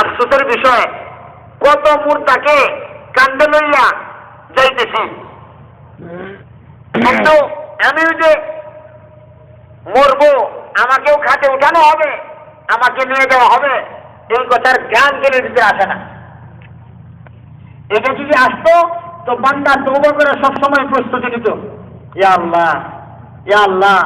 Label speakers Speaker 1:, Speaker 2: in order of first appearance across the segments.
Speaker 1: আফসোসের বিষয় কত মুর্দাকে কান্দে লইয়া যাইতেছি। কিন্তু আমি যে মরবো আমাকেও খাতে উঠানো হবে আমাকে নিয়ে যাওয়া হবে এই কথার জ্ঞান জেনে দিতে আসে না? এটা যদি আসতো তো বান্দা তৌবা করে সবসময় প্রস্তুতি নিত। ইয়া আল্লাহ ইয়া আল্লাহ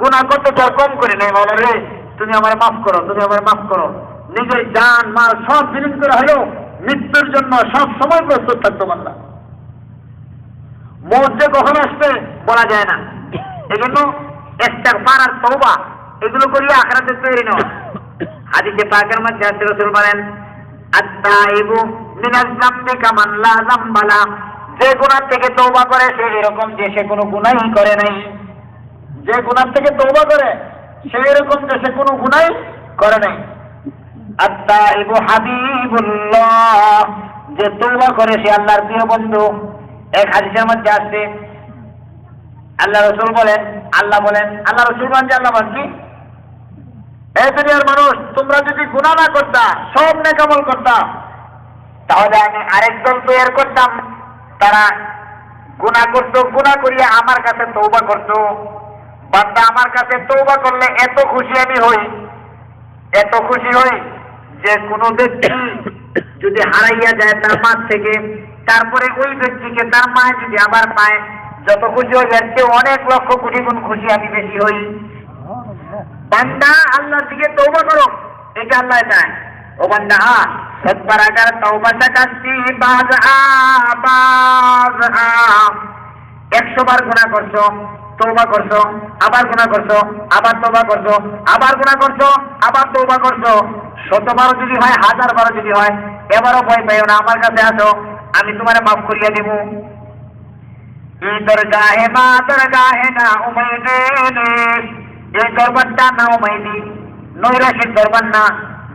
Speaker 1: গুণা করতে তো আর কম করে নেই মাওলা রে তুমি আমার মাফ করো তুমি আমার মাফ করো। নিজের জান, মাল সব বিলীন করে হলেও মৃত্যুর জন্য সব সময় প্রস্তুত থাকতো বান্দা। মৌত যে কখন আসবে বলা যায় না। এজন্য একটা পাড়ার তৌবা এগুলো করিয়ে আখড়াতে তৈরি নয় হাদিসে পাকের মধ্যে আছে, রসুল বলেন, আত্তাইবু মিনাজ জামবি কামান জামবালা। যে গুনাহ থেকে তওবা করে, সে এরকম যে সে কোনো গুনাহই করে নাই। যে গুনাহ থেকে তওবা করে, সে এরকম যে সে কোনো গুনাহই করে নাই। যে তওবা করে সে আল্লাহর প্রিয় বন্ধু। এক হাদিসের মধ্যে আসছে আল্লাহ রসুল বলেন, আল্লাহ বলেন, আল্লাহ রসুল বলেন যে আল্লাহ বলেন কি? এই দুনিয়ার মানুষ, তোমরা যদি গুণা না করতা, সব নেকামল করতাম তাহলে আমি আরেকজন তৈরি করতাম। তারা গুণা করতো গুণা করিয়া আমার কাছে তৌবা করতো। বান্দা আমার কাছে তৌবা করলে এত খুশি আমি হই, এত খুশি হই। যে কোনো ব্যক্তি যদি হারাইয়া যায় তার মা থেকে, তারপরে ওই ব্যক্তিকে তার মায় যদি আবার পায়, যত খুশি হই এর অনেক লক্ষ কোটি গুণ খুশি আমি বেশি হই। বান্দা আল্লাহর দিকে তৌবা করো, এটা আল্লাহ চায়। ও বান্দা হা সত্তর আগার তৌবাটা কাটছি বাজ বাজ একশো বার গুণা করছ তৌবা করছ, আবার গুণা করছ, আবার তৌবা করছ, আবার গুণা করছ, আবার তৌবা করছ। শতবারও যদি হয় হাজার বারো যদি হয়, এবারও ভয় পাইও না। আমার কাছে আসো, আমি তোমার মাফ করিয়া দিব দরগাহে মা, দরগাহে না উমাইদে এই দরবারটা না উমাইদি নৈরাশির দরবার না।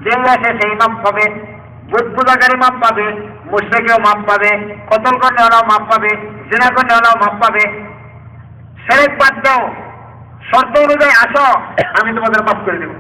Speaker 1: যে আসে সেই মাপ পাবে বুধ পূজাকারী মাপ পাবে, মুশ্রেকেও মাপ পাবে কতল করলে ওরাও মাপ পাবে জেনা করলে ওরাও মাপ পাবে। সেরেক বাদ দাও, শর্ত অনুযায়ী আসো, আমি তোমাদের মাফ করে দেবো।